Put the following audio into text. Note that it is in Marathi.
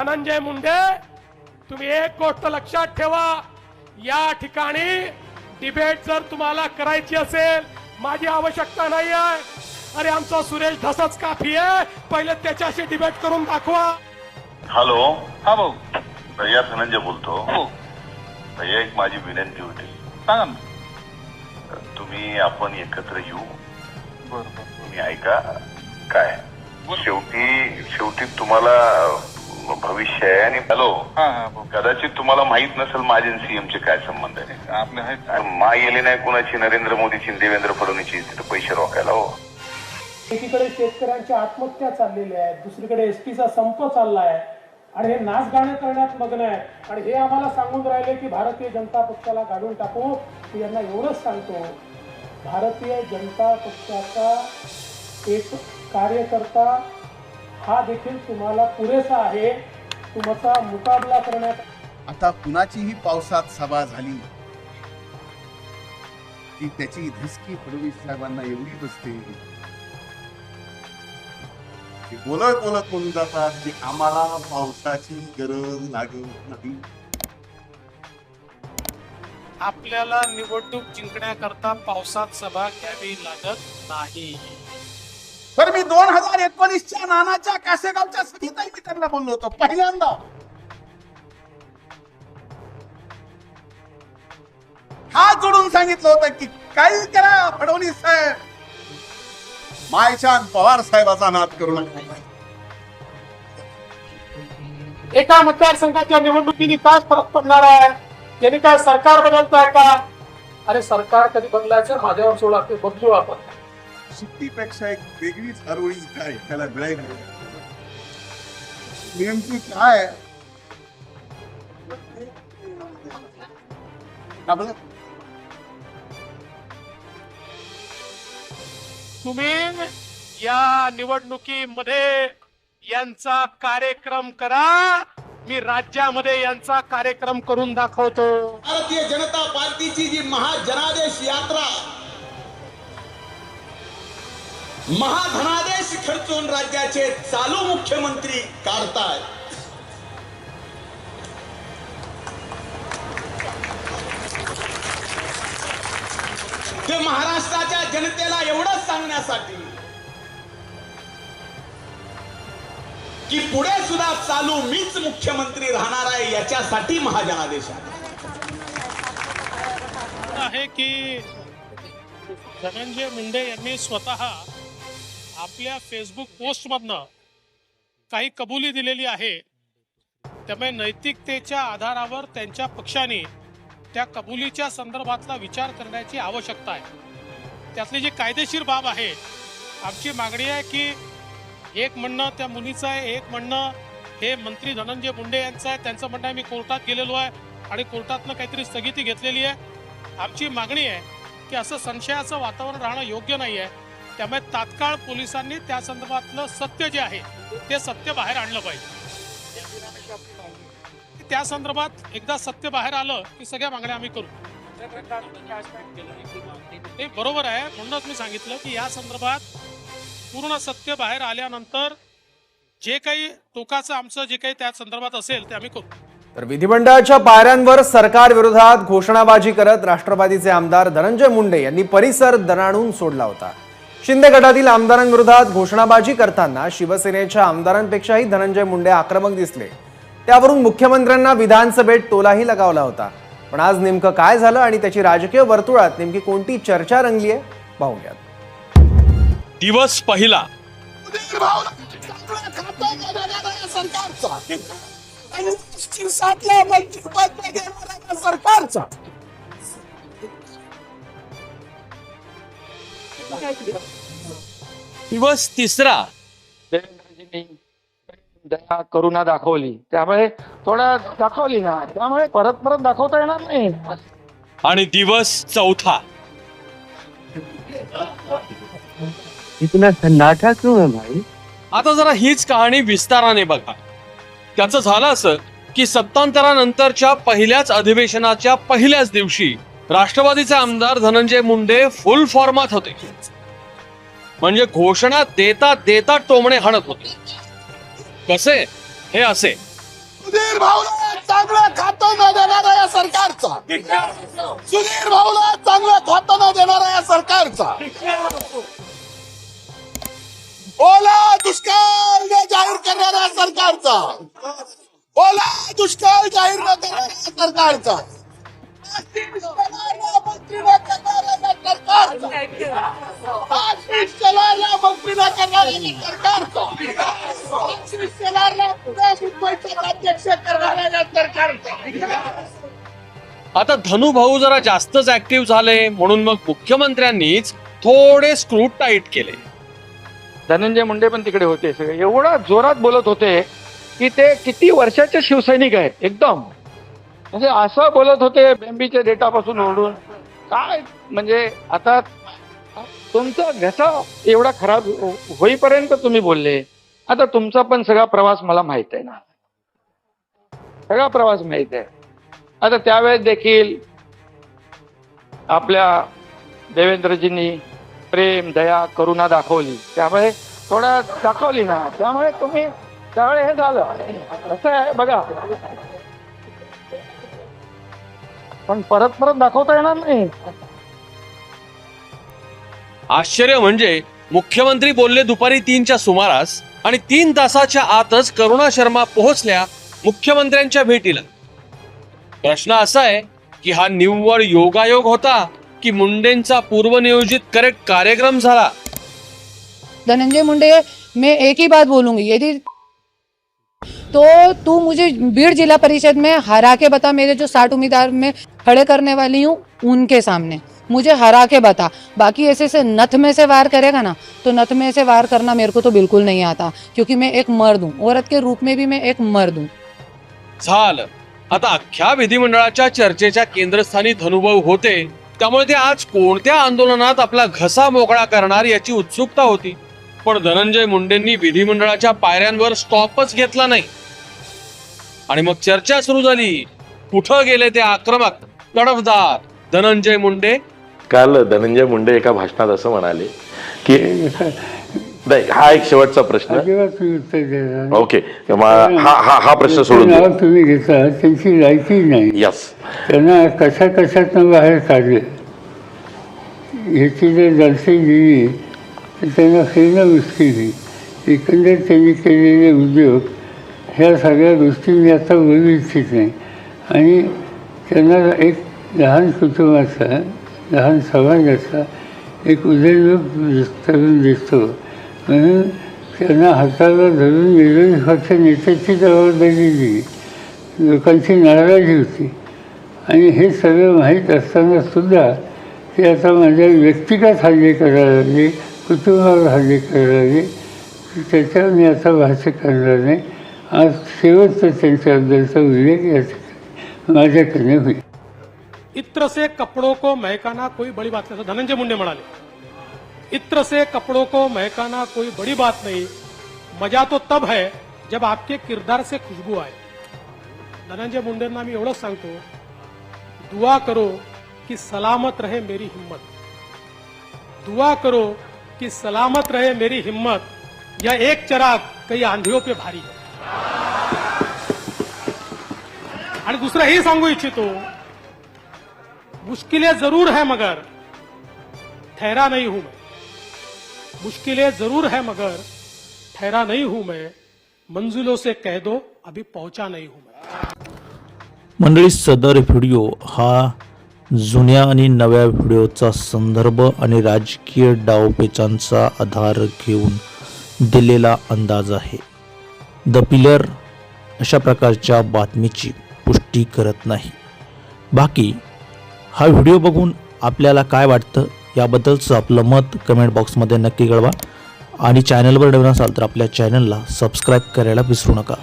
धनंजय मुंडे तुम्ही एक गोष्ट लक्षात ठेवा. या ठिकाणी डिबेट जर तुम्हाला करायची असेल माझी आवश्यकता नाही आहे अरे आमचा सुरेश धसच काफी आहे. पहिले त्याच्याशी डिबेट करून दाखवा. हॅलो. हा भाऊ. भैया धनंजय बोलतो. हो. भैया एक माझी विनंती होती. सांगा ना. तुम्ही आपण एकत्र येऊ. बरं बरं तुम्ही ऐका. काय. शेवटी शेवटी तुम्हाला भविष्य आहे. आणि हॅलो हा हा कदाचित तुम्हाला माहीत नसेल माझे सीएम चे काय संबंध आहे. आपले आहेत. मा येली नाही कुणाची नरेंद्र मोदीची देवेंद्र फडणवीसची तिथे पैसे रोखायला हो. एकीकडे शेतकऱ्यांच्या आत्महत्या चाललेल्या आहेत दुसरीकडे एसटीचा संप चालला आहे आणि हे नाचगाणं करण्यात मग्न आहे आणि हे आम्हाला सांगून राहिले की भारतीय जनता पक्षाला काढून टाकू. मी यांना एवढंच सांगतो भारतीय जनता पक्षाचा एक कार्यकर्ता हा देखील तुम्हाला पुरेसा आहे. तुमचा मुकाबला करण्यात आता कुणाचीही पावसात सभा झाली की त्याची धसकी फडणवीस साहेबांना एवढी बसते. की बोलत बोलत म्हणून जातात की आम्हाला पावसाची गरज लागत नाही. आपल्याला निवडणूक जिंकण्याकरता पावसात सभा घ्यावी लागत नाही. तर मी दोन हजार एकोणीसच्या नानाच्या कासेगावच्या सभेतही मी त्यांना बोललो होतो पहिल्यांदा. हात जोडून सांगितलं होतं की काही करा फडणवीस साहेब. मायचान पवार साहेबाचा नाद करू नका. एका मतदारसंघाच्या निवडणुकीने काय फरक पडणार आहे? त्यांनी काय सरकार बदलत आहे का? अरे सरकार कधी बदलायचं? माझ्यावर सोडा ते बदलू आपण. सुट्टीपेक्षा एक वेगळीच हरवळी काय त्याला मिळेल. नेमकी काय तुम्ही या निवडणुकीमध्ये यांचा कार्यक्रम करा. मी राज्यामध्ये यांचा कार्यक्रम करून दाखवतो. भारतीय जनता पार्टीची जी महाजनादेश यात्रा महाधनादेश खर्चून राज्याचे चालू मुख्यमंत्री काढताय. ते महाराष्ट्राच्या जनतेला एवढंच सांगण्यासाठी की पुढे सुद्धा चालू मीच मुख्यमंत्री राहणार आहे याच्यासाठी महाजनादेश आहे. आहे की धनंजय मुंडे यांनी स्वतः आपल्या फेसबुक पोस्टमधनं काही कबुली दिलेली आहे. त्यामुळे नैतिकतेच्या आधारावर त्यांच्या पक्षाने त्या कबुलीच्या संदर्भातला विचार करण्याची आवश्यकता आहे. त्यातली जी कायदेशीर बाब आहे आमची मागणी आहे की एक म्हणणं त्या मुलीचं आहे एक म्हणणं हे मंत्री धनंजय मुंडे यांचं आहे. त्यांचं म्हणणं आहे मी कोर्टात गेलेलो आहे आणि कोर्टातनं काहीतरी स्थगिती घेतलेली आहे. आमची मागणी आहे की असं संशयाचं वातावरण राहणं योग्य नाही आहे त्यामुळे तात्काळ पोलिसांनी त्या संदर्भातलं सत्य जे आहे ते सत्य बाहेर आणलं पाहिजे. त्या संदर्भात एकदा सत्य बाहेर आलं की सगळ्या मागण्या आम्ही करू. हे बरोबर आहे म्हणूनच मी सांगितलं की या संदर्भात पूर्ण सत्य बाहेर आल्यानंतर जे काही टोकाचं आमचं जे काही त्या संदर्भात असेल ते आम्ही करू. तर विधिमंडळाच्या पायऱ्यांवर सरकार विरोधात घोषणाबाजी करत राष्ट्रवादीचे आमदार धनंजय मुंडे यांनी परिसर दणाणून सोडला होता. शिंदे गटातील आमदारांविरोधात घोषणाबाजी करताना शिवसेनेच्या आमदारांपेक्षाही धनंजय मुंडे आक्रमक दिसले. त्यावरून मुख्यमंत्र्यांना विधानसभेत टोलाही लगावला होता. पण आज नेमकं काय झालं आणि त्याची राजकीय वर्तुळात नेमकी कोणती चर्चा रंगली आहे पाहूयात. दिवस पहिला. सरकारचा. दिवस तिसरा. दया करुणा दाखवली. त्यामुळे थोडं दाखवली ना. त्यामुळे परत परत दाखवता येणार नाही. आणि दिवस चौथा. इतना सन्नाटा क्यों है भाई? आता जरा हीच कहाणी विस्ताराने बघा. त्याचं झालं असं की सत्तांतरानंतरच्या पहिल्याच अधिवेशनाच्या पहिल्याच दिवशी राष्ट्रवादीचे आमदार धनंजय मुंडे फुल फॉर्मात होते. म्हणजे घोषणा देता देता टोमणे हाणत होते. कसे? हे असे. सुधीर भाऊला चांगलं खातं न देणारा या सरकारचा. सुधीर भाऊला चांगलं खातं न देणारा या सरकारचा. ओला दुष्काळ न जाहीर करणाऱ्या सरकारचा. ओला दुष्काळ जाहीर न करणाऱ्या सरकारचा. आता धनु भाऊ जरा जास्तच ऍक्टिव्ह झाले म्हणून मग मुख्यमंत्र्यांनीच थोडे स्क्रू टाईट केले. धनंजय मुंडे पण तिकडे होते सगळे. एवढा जोरात बोलत होते की ते किती वर्षाचे शिवसैनिक आहेत एकदम. म्हणजे असं बोलत होते बेंबीच्या डेटापासून ओढून. काय म्हणजे आता तुमचा घसा एवढा खराब होईपर्यंत तुम्ही बोलले. आता तुमचा पण सगळा प्रवास मला माहीत आहे ना. सगळा प्रवास माहीत आहे. आता त्यावेळेस देखील आपल्या देवेंद्रजींनी प्रेम दया करुणा दाखवली. त्यामुळे थोडा दाखवली ना. त्यामुळे तुम्ही त्यावेळे हे झालं. कसं आहे बघा. पण परत परत दाखवता येणार नाही. आश्चर्य म्हणजे मुख्यमंत्री बोलले दुपारी तीनच्या सुमारास आणि तीन तासाच्या आतच करुणा शर्मा पोहोचल्या मुख्यमंत्र्यांच्या भेटीला. प्रश्न असा आहे की हा निव्वळ योगायोग होता की मुंडेंचा पूर्वनियोजित करेक्ट कार्यक्रम झाला? धनंजय मुंडे मैं एक ही बात बोलूंगी. यदि तो तू मुझे बीड़ जिला परिषद में हरा के बता मेरे जो साठ उम्मीदवार में खड़े करने वाली हूँ उनके सामने. मुझे हरा के बता। बाकी ऐसे से नथ में से वार करेगा ना तो नथ में से वार करना मेरे को तो बिल्कुल नहीं आता क्योंकि मैं एक मर्द हूँ। औरत के रूप में भी मैं एक मर्द हूँ। झालं आता अख्ख्या विधिमंडळाच्या चर्चेच्या केंद्रस्थानी धनुभाऊ होते त्यामुळे ते आज कोणत्या आंदोलनात आपला घसा मोकळा करणार याची उत्सुकता होती. पण धनंजय मुंडेंनी विधिमंडळाच्या पायऱ्यांवर स्टॉपच घेतला नाही. आणि मग चर्चा सुरू झाली. कुठं गेले ते आक्रमक? तडफदार धनंजय मुंडे काल धनंजय मुंडे एका भाषणात असं म्हणाले की नाही हा एक शेवटचा प्रश्न. ओके हा हा हा प्रश्न सोडून तुम्ही घेता त्यांची लायकी नाही. यस त्यांना कशा कशातनं बाहेर काढले? ह्याची जर दर्शी दिली तर त्यांना फिरणं मुश्किल एकंदर त्यांनी केलेले उद्योग ह्या सगळ्या गोष्टी मी आता बोलू इच्छित नाही आणि त्यांना एक लहान कुटुंबाचा लहान समाजाचा एक उदयलोक दिस- तरुण दिसतो. म्हणून त्यांना हाताला धरून विरोधी पक्ष नेत्याची जबाबदारी दिली. लोकांची नाराजी होती. आणि हे सगळं माहीत असताना सुद्धा ते आता माझ्या व्यक्तिगत हल्ले करायला लागले कुटुंबावर हल्ले करायला लागले. त्याच्यावर मी आता भाष्य करणार नाही. आज शेवटचा त्यांच्याबद्दलचा उल्लेख या माझ्याकडे होईल. इत्र से कपड़ों को महकाना कोई बड़ी बात नहीं। असं धनंजय मुंडे म्हणाले इत्र से कपड़ों को महकाना कोई बड़ी बात नहीं। मजा तो तब है जब आपके किरदार से खुशबू आए। धनंजय मुंडेंना मी एवढंच सांगतो दुआ करो की सलामत रहे मेरी हिम्मत। दुआ करो की सलामत रहे मेरी हिम्मत। या एक चराग कई आंधियों पे भारी आणि दुसरं हे सांगू इच्छितो मुश्किलें जरूर है मगर ठहरा नहीं हूं मैं। मुश्किलें जरूर है मगर ठहरा नहीं हूं मैं। मंजिलों से कह दो अभी पहुंचा नहीं हूं मैं। मंडळी सदर व्हिडिओ हा जुन्या आणि नव्या व्हिडिओचा संदर्भ आणि राजकीय डावपेचांचा आधार घेऊन दिलेला अंदाज आहे. द पिलर अशा प्रकारच्या बातमीची पुष्टी करत नाही. बाकी हा व्हिडिओ बघून आपल्याला काय वाटतं याबद्दलचं आपलं मत कमेंट बॉक्समध्ये नक्की कळवा. आणि चॅनलवर नवीन असाल तर आपल्या चॅनलला सबस्क्राईब करायला विसरू नका.